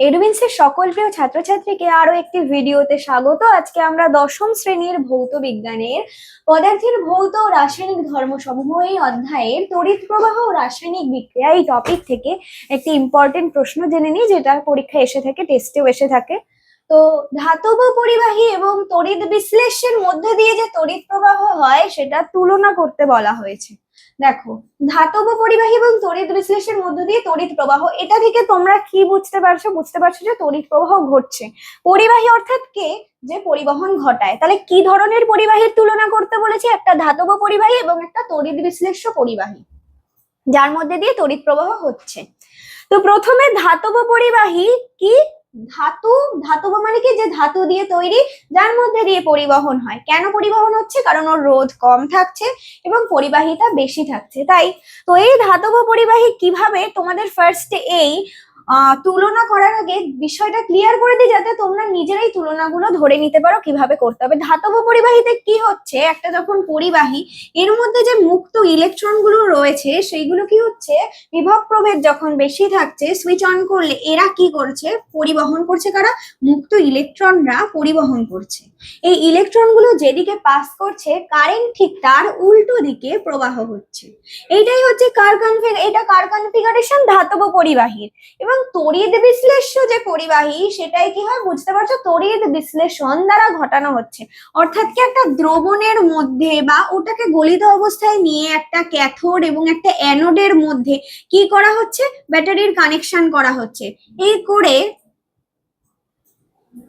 এডুইন্সের সকল প্রিয় ছাত্রছাত্রীকে আরও একটি ভিডিওতে স্বাগত। আজকে আমরা দশম শ্রেণির ভৌত বিজ্ঞানের পদার্থের ভৌত ও রাসায়নিক ধর্মসমূহ এই অধ্যায়ের তড়িৎ প্রবাহ ও রাসায়নিক বিক্রিয়া এই টপিক থেকে একটি ইম্পর্টেন্ট প্রশ্ন জেনে নিই, যেটা পরীক্ষায় এসে থাকে টেস্টেও এসে থাকে। তো ধাতব পরিবাহী এবং তড়িৎ বিশ্লেষের মধ্যে দিয়ে যে তড়িৎ প্রবাহ হয়, সেটা তুলনা করতে বলা হয়েছে। দেখো, ধাতব পরিবাহী এবং তড়িৎ বিশ্লেষের মধ্য দিয়ে তড়িৎ প্রবাহ, এটা থেকে তোমরা কি বুঝতে পারছ? বুঝতে পারছ যে তড়িৎ প্রবাহ ঘটছে। পরিবাহী অর্থাৎ কে? যে পরিবহন ঘটায়। তাহলে কি ধরনের পরিবাহীর তুলনা করতে বলেছে? একটা ধাতব পরিবাহী এবং একটা তড়িৎ বিশ্লেষ্য পরিবাহী, যার মধ্যে দিয়ে তড়িৎ প্রবাহ হচ্ছে। তো প্রথমে ধাতব পরিবাহী কি ধাতু, ধাতব মানে কি? যে ধাতু দিয়ে তৈরি, যার মধ্যে দিয়ে পরিবহন হয়। কেন পরিবহন হচ্ছে? কারণ ওর রোধ কম থাকছে এবং পরিবাহিতা বেশি থাকছে। তাই তো এই ধাতব পরিবাহী কীভাবে তোমাদের ফার্স্টে এই তুলনা করার আগে বিষয়টা ক্লিয়ার করে দিই যাতে তোমরা নিজেরাই তুলনাগুলো ধরে নিতে পারো কীভাবে করতে হবে। ধাতব পরিবাহীতে কি হচ্ছে? একটা যখন পরিবাহী, এর মধ্যে যে মুক্ত ইলেকট্রনগুলো রয়েছে, সেইগুলো কি হচ্ছে? বিভব প্রভেদ যখন বেশি থাকছে সুইচ অন করলে এরা কি করছে? পরিবহন করছে কারা? মুক্ত ইলেকট্রনরা পরিবহন করছে। এই ইলেকট্রনগুলো যেদিকে পাস করছে কারেন্ট ঠিক তার উল্টো দিকে প্রবাহ হচ্ছে। এইটাই হচ্ছে কার কনফিগ এটা কার কনফিগারেশন ধাতব পরিবাহীর। এবং তড়িৎ বিশ্লেষ্য যে পরিবাহী, সেটাই কি হয়? বুঝতে পারছ? তড়িৎ বিশ্লেষণ দ্বারা ঘটানো হচ্ছে। অর্থাৎ কি একটা দ্রবণের মধ্যে বা ওটাকে গলিত অবস্থায় নিয়ে একটা ক্যাথোড এবং একটা অ্যানোডের মধ্যে কি করা হচ্ছে? ব্যাটারির কানেকশন করা হচ্ছে। এই করে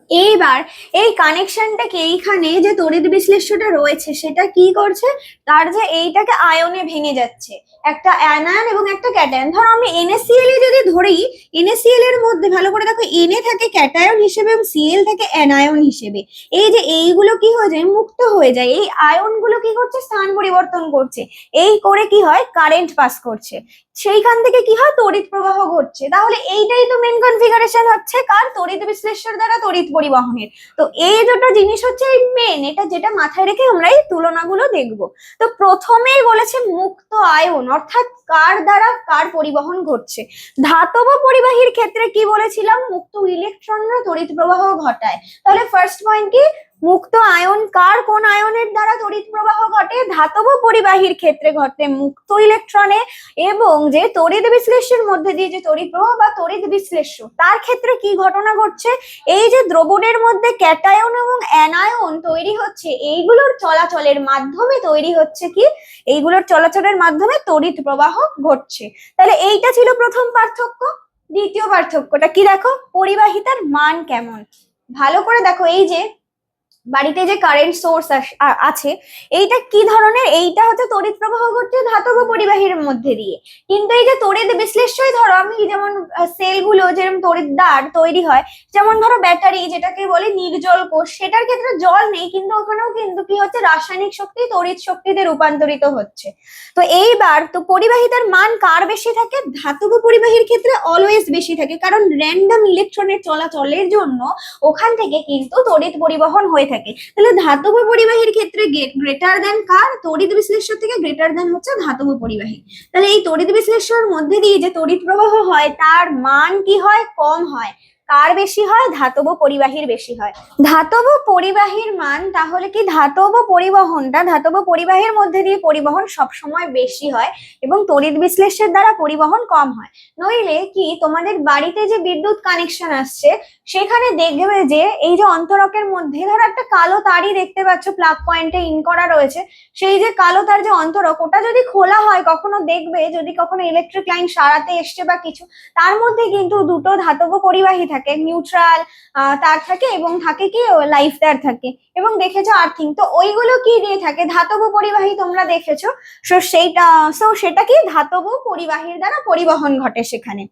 এইবার এই কানেকশনটাকে এইখানে যে তড়িৎ বিশ্লেষ্যটা রয়েছে, সেটা কি করছে? তার যে এইটাকে আয়নে ভেঙে যাচ্ছে। একটা অ্যানায়ন এবং একটা ক্যাটায়ন ধরো আমি NaCl এ যদি ধরি এনএসিএল এর মধ্যে, ভালো করে দেখো Na থাকে ক্যাটায়ন হিসেবে এবং Cl থাকে অ্যানায়ন হিসেবে। এই যে এইগুলো কি হয়ে যায়? মুক্ত হয়ে যায়। এই আয়নগুলো কি করছে? স্থান পরিবর্তন করছে। এই করে কি হয়? কারেন্ট পাস করছে। সেইখান থেকে কি হয়? তড়িৎ প্রবাহ ঘটছে। তাহলে এইটাই তো মেন কনফিগারেশন হচ্ছে। কার তড়িৎ বিশ্লেষণ দ্বারা তড়িৎ পরিবহনের। তো এই দুটো জিনিস হচ্ছে মেন এটা যেটা মাথায় রেখে আমরা এই তুলনাগুলো দেখব। তো প্রথমেই বলেছে মুক্ত আয়ন, অর্থাৎ কার দ্বারা কার পরিবহন ঘটছে। ধাতব পরিবাহীর ক্ষেত্রে কি বলেছিলাম? মুক্ত ইলেকট্রনরা তড়িৎ প্রবাহ ঘটায়। তাহলে ফার্স্ট পয়েন্ট কি? মুক্ত আয়ন কার কোন আয়নের দ্বারা তড়িৎ প্রবাহ ঘটে? ধাতব পরিবাহীর ক্ষেত্রে ঘটে মুক্ত ইলেকট্রনে এবং যে তড়িৎ বিশ্লেষের মধ্যে দিয়ে যে তড়িৎ প্রবাহ বা তড়িৎ বিশ্লেষ্য, তার ক্ষেত্রে কি ঘটনা ঘটছে? এই যে দ্রবণের মধ্যে ক্যাটায়ন এবং অ্যানায়ন তৈরি হচ্ছে, এইগুলোর চলাচলের মাধ্যমে তৈরি হচ্ছে কি? এইগুলোর চলাচলের মাধ্যমে তড়িৎ প্রবাহ ঘটছে। তাহলে এইটা ছিল প্রথম পার্থক্য। দ্বিতীয় পার্থক্যটা কি দেখো? পরিবাহিতার মান কেমন? ভালো করে দেখো, এই যে বাড়িতে যে কারেন্ট সোর্স আছে, এইটা কি ধরনের? এইটা হচ্ছে তড়িৎ প্রবাহ ঘটছে ধাতব পরিবাহীর মধ্যে দিয়ে। কিন্তু এই যে তড়িৎ বিশ্লেষ্যই ধরো, আমি যেমন সেলগুলো যেরকম তড়িৎ দ্বার তৈরি হয়, যেমন ধরো ব্যাটারি, যেটাকে বলে নির্জল কোষ, সেটার ক্ষেত্রে জল নেই, কিন্তু ওখানেও কিন্তু কি হচ্ছে, রাসায়নিক শক্তি তড়িৎ শক্তিতে রূপান্তরিত হচ্ছে। তো এইবার তো পরিবাহিতার মান কার বেশি থাকে? ধাতব পরিবাহীর ক্ষেত্রে অলওয়েজ বেশি থাকে, কারণ র্যান্ডম ইলেকট্রনের চলাচলের জন্য ওখান থেকে কিন্তু তড়িৎ পরিবহন হয়ে থাকে। তাহলে ধাতব পরিবাহীর ক্ষেত্রে গ্রেটার দেন কার? তড়িৎ বিশ্লেষণ থেকে গ্রেটার দেন হচ্ছে ধাতব পরিবাহী। তাহলে এই তড়িৎ বিশ্লেষণের মধ্যে দিয়ে যে তড়িৎ প্রবাহ হয়, তার মান কি হয়? কম হয়। কার বেশি হয়? ধাতব পরিবাহীর বেশি হয়। ধাতব পরিবাহীর মান তাহলে কি ধাতব পরিবহনটা? ধাতব পরিবাহীর মধ্যে দিয়ে পরিবহন সবসময় বেশি হয় এবং তড়িৎ বিশ্লেষের দ্বারা পরিবহন কম হয়। নইলে কি তোমাদের বাড়িতে যে বিদ্যুৎ কানেকশন আসছে, সেখানে দেখবে যে এই যে অন্তরকের মধ্যে, ধরো একটা কালো তারই দেখতে পাচ্ছ, প্লাগ পয়েন্টে ইন করা রয়েছে, সেই যে কালো তার যে অন্তরক, ওটা যদি খোলা হয়, কখনো দেখবে যদি কখনো ইলেকট্রিক লাইন সারাতে এসছে বা কিছু, তার মধ্যে কিন্তু দুটো ধাতব পরিবাহী নিউট্রাল তার থাকে এবং থাকে কি লাইফ তার থাকে। এবং দেখেছ আর্থিং তো ওইগুলো কি দিয়ে থাকে? ধাতব পরিবাহী তোমরা দেখেছ সো সেইটা সো সেটা কি? ধাতব পরিবাহীর দ্বারা পরিবহন ঘটে সেখানে।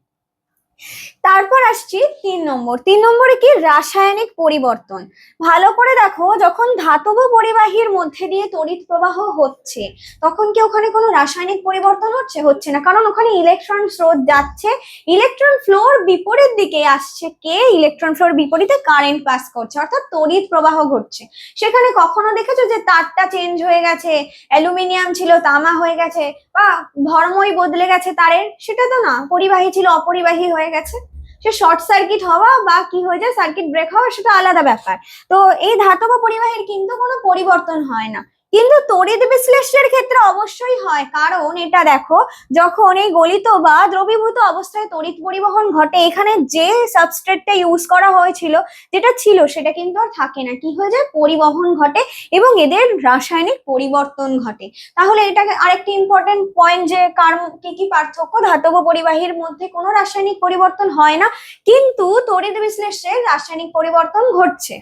তারপর আসছি তিন নম্বর। তিন নম্বরে কি? রাসায়নিক পরিবর্তন। ভালো করে দেখো, যখন ধাতব পরিবাহীর মধ্যে দিয়ে তড়িৎ প্রবাহ হচ্ছে, তখন কি ওখানে কোনো রাসায়নিক পরিবর্তন হচ্ছে? হচ্ছে না। কারণ ওখানে ইলেকট্রন স্রোত যাচ্ছে, ইলেকট্রন ফ্লোর বিপরীত দিকে আসছে কে? ইলেকট্রন ফ্লোর বিপরীতে কারেন্ট পাস করছে, অর্থাৎ তড়িৎ প্রবাহ ঘটছে। সেখানে কখনো দেখেছ যে তারটা চেঞ্জ হয়ে গেছে, অ্যালুমিনিয়াম ছিল, তামা হয়ে গেছে, বা ধর্মই বদলে গেছে তারের? সেটা তো না। পরিবাহী ছিল, অপরিবাহী হয়ে গেছে। সে শর্ট সার্কিট হওয়া বা কি হয়ে যায় সার্কিট ব্রেক হওয়া সেটা আলাদা ব্যাপার। তো এই ধাতব পরিবাহীর কিন্তু কোনো পরিবর্তন হয় না। কিন্তু তড়িৎ বিশ্লেষের ক্ষেত্রে অবশ্যই হয়। কারণ এটা দেখো, যখন এই গলিত বা দ্রবীভূত অবস্থায় তড়িৎ পরিবহন ঘটে, এখানে যে সাবস্ট্রেটটা ইউজ করা হয়েছিল, যেটা ছিল, সেটা কিন্তু আর থাকে না। কি হয়ে যায়? পরিবহন ঘটে এবং এদের রাসায়নিক পরিবর্তন ঘটে। তাহলে এটাকে আরেকটি ইম্পর্টেন্ট পয়েন্ট যে কার কি কি পার্থক্য? ধাতব পরিবাহীর মধ্যে কোনো রাসায়নিক পরিবর্তন হয় না, কিন্তু তড়িৎ বিশ্লেষের রাসায়নিক পরিবর্তন ঘটছে।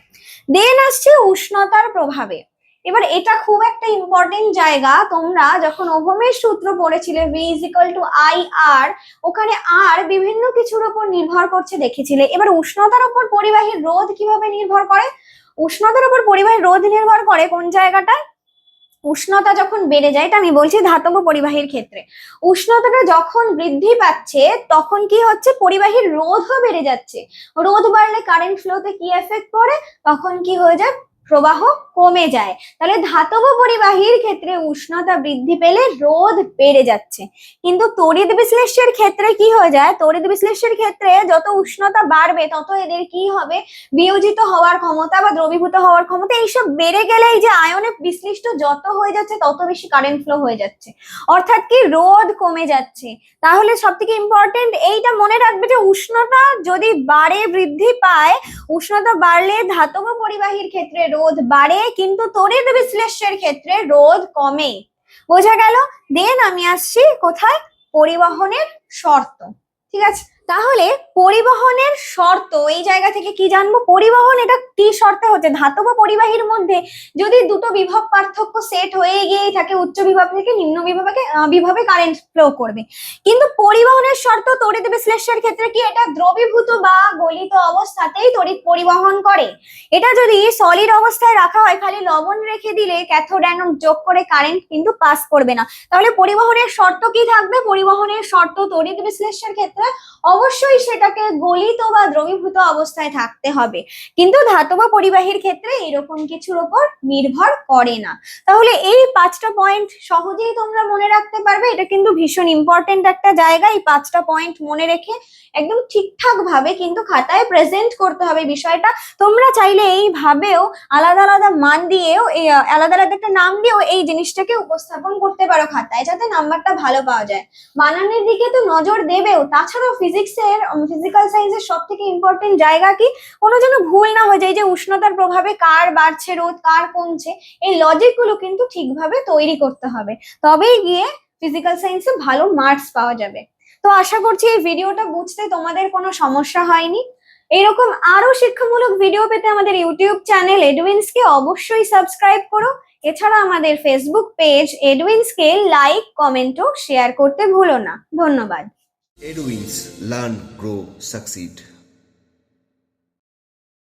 দেন আসছে উষ্ণতার প্রভাবে। এবার এটা খুব একটা ইম্পর্টেন্ট জায়গা। তোমরা যখন ওহমের সূত্র পড়েছিলে V is equal to I R ওখানে আর বিভিন্ন কিছুর উপর নির্ভর করছে দেখেছিলে। এবার উষ্ণতার উপর পরিবাহীর রোধ কীভাবে নির্ভর করে? উষ্ণতার উপর পরিবাহীর রোধ নির্ভর করে কোন জায়গাটায়? উষ্ণতা যখন বেড়ে যায়, এটা আমি বলছি ধাতব পরিবাহীর ক্ষেত্রে। উষ্ণতাটা যখন বৃদ্ধি পাচ্ছে, তখন কি হচ্ছে? পরিবাহীর রোধও বেড়ে যাচ্ছে। রোধ বাড়লে কারেন্ট ফ্লোতে কি এফেক্ট পড়ে? তখন কি হয়ে যায়? প্রবাহ কমে যায়। তাহলে ধাতব পরিবাহীর ক্ষেত্রে উষ্ণতা বৃদ্ধি পেলে রোধ বেড়ে যাচ্ছে। কিন্তু তড়িৎ বিশ্লেষের ক্ষেত্রে কি হয়ে যায়? তড়িৎ বিশ্লেষের ক্ষেত্রে যত উষ্ণতা বাড়বে, তত এদের কি হবে? বিয়োজিত হওয়ার ক্ষমতা বা দ্রবীভূত হওয়ার ক্ষমতা এইসব বেড়ে গেলে এই যে আয়নে বিশ্লিষ্ট যত হয়ে যাচ্ছে, তত বেশি কারেন্ট ফ্লো হয়ে যাচ্ছে। অর্থাৎ কি রোধ কমে যাচ্ছে। তাহলে সব থেকে ইম্পর্টেন্ট এইটা মনে রাখবে যে উষ্ণতা যদি বাড়ে, বৃদ্ধি পায়, উষ্ণতা বাড়লে ধাতব পরিবাহীর ক্ষেত্রে রোধ বাড়ে, কিন্তু তড়িৎ বিশ্লেষের ক্ষেত্রে রোদ কমে। বোঝা গেল? দেন আমি আসছি কোথায়? পরিবহনের শর্ত। ঠিক আছে? তাহলে পরিবহনের শর্ত এই জায়গা থেকে কি জানব? পরিবহন এটা কি শর্তে হচ্ছে? ধাতব পরিবাহীর মধ্যে যদি দুটো বিভব পার্থক্য সেট হয়ে গিয়েই থাকে উচ্চ বিভব থেকে নিম্ন বিভবে আহ, বিভবে কারেন্ট ফ্লো করবে। কিন্তু পরিবহনের শর্ত তড়িৎ বিশ্লেষের ক্ষেত্রে কি এটা দ্রবীভূত বা গলিত অবস্থাতেই তড়িৎ পরিবহন করে? এটা যদি সলিড অবস্থায় রাখা হয় খালি লবণ রেখে দিলে ক্যাথোড যোগ করে কারেন্ট কিন্তু পাস করবে না। তাহলে পরিবহনের শর্ত কি থাকবে? পরিবহনের শর্ত তড়িৎ বিশ্লেষের ক্ষেত্রে অবশ্যই সেটাকে গলিত বা দ্রবীভূত অবস্থায় থাকতে হবে। কিন্তু ধাতব পরিবাহীর ক্ষেত্রে এরকম কিছুর উপর নির্ভর করে না। তাহলে এই পাঁচটা পয়েন্ট সহজেই তোমরা মনে রাখতে পারবে, এটা কিন্তু ভীষণ ইম্পর্টেন্ট একটা জায়গা। এই পাঁচটা পয়েন্ট মনে রেখে একদম ঠিকঠাক ভাবে কিন্তু খাতায় প্রেজেন্ট করতে হবে বিষয়টা। তোমরা চাইলে এইভাবেও আলাদা আলাদা মান দিয়েও, এই, আলাদা আলাদা একটা নাম দিয়েও এই জিনিসটাকে উপস্থাপন করতে পারো খাতায়, যাতে নাম্বারটা ভালো পাওয়া যায়। বানানের দিকে তো নজর দেবেও, তাছাড়াও ফিজিক্সের ফিজিক্যাল সায়েন্সের সব থেকে ইম্পর্টেন্ট জায়গা কি? কোনো যেন ভুল না হয়ে যায় যে উষ্ণতার প্রভাবে কার বাড়ছে রোদ, কার কমছে, এই লজিকগুলো কিন্তু ঠিকভাবে তৈরি করতে হবে। তবেই গিয়ে ফিজিক্যাল সায়েন্সে ভালো মার্কস পাওয়া যাবে। তো আশা করছি এই ভিডিওটা বুঝতে তোমাদের কোনো সমস্যা হয়নি। এরকম আরও শিক্ষামূলক ভিডিও পেতে আমাদের ইউটিউব চ্যানেল এডুইন্সকে অবশ্যই সাবস্ক্রাইব করো। এছাড়া আমাদের ফেসবুক পেজ এডুইন্সকে লাইক কমেন্ট ও শেয়ার করতে ভুলো না। ধন্যবাদ। Edwins Learn, Grow, Succeed.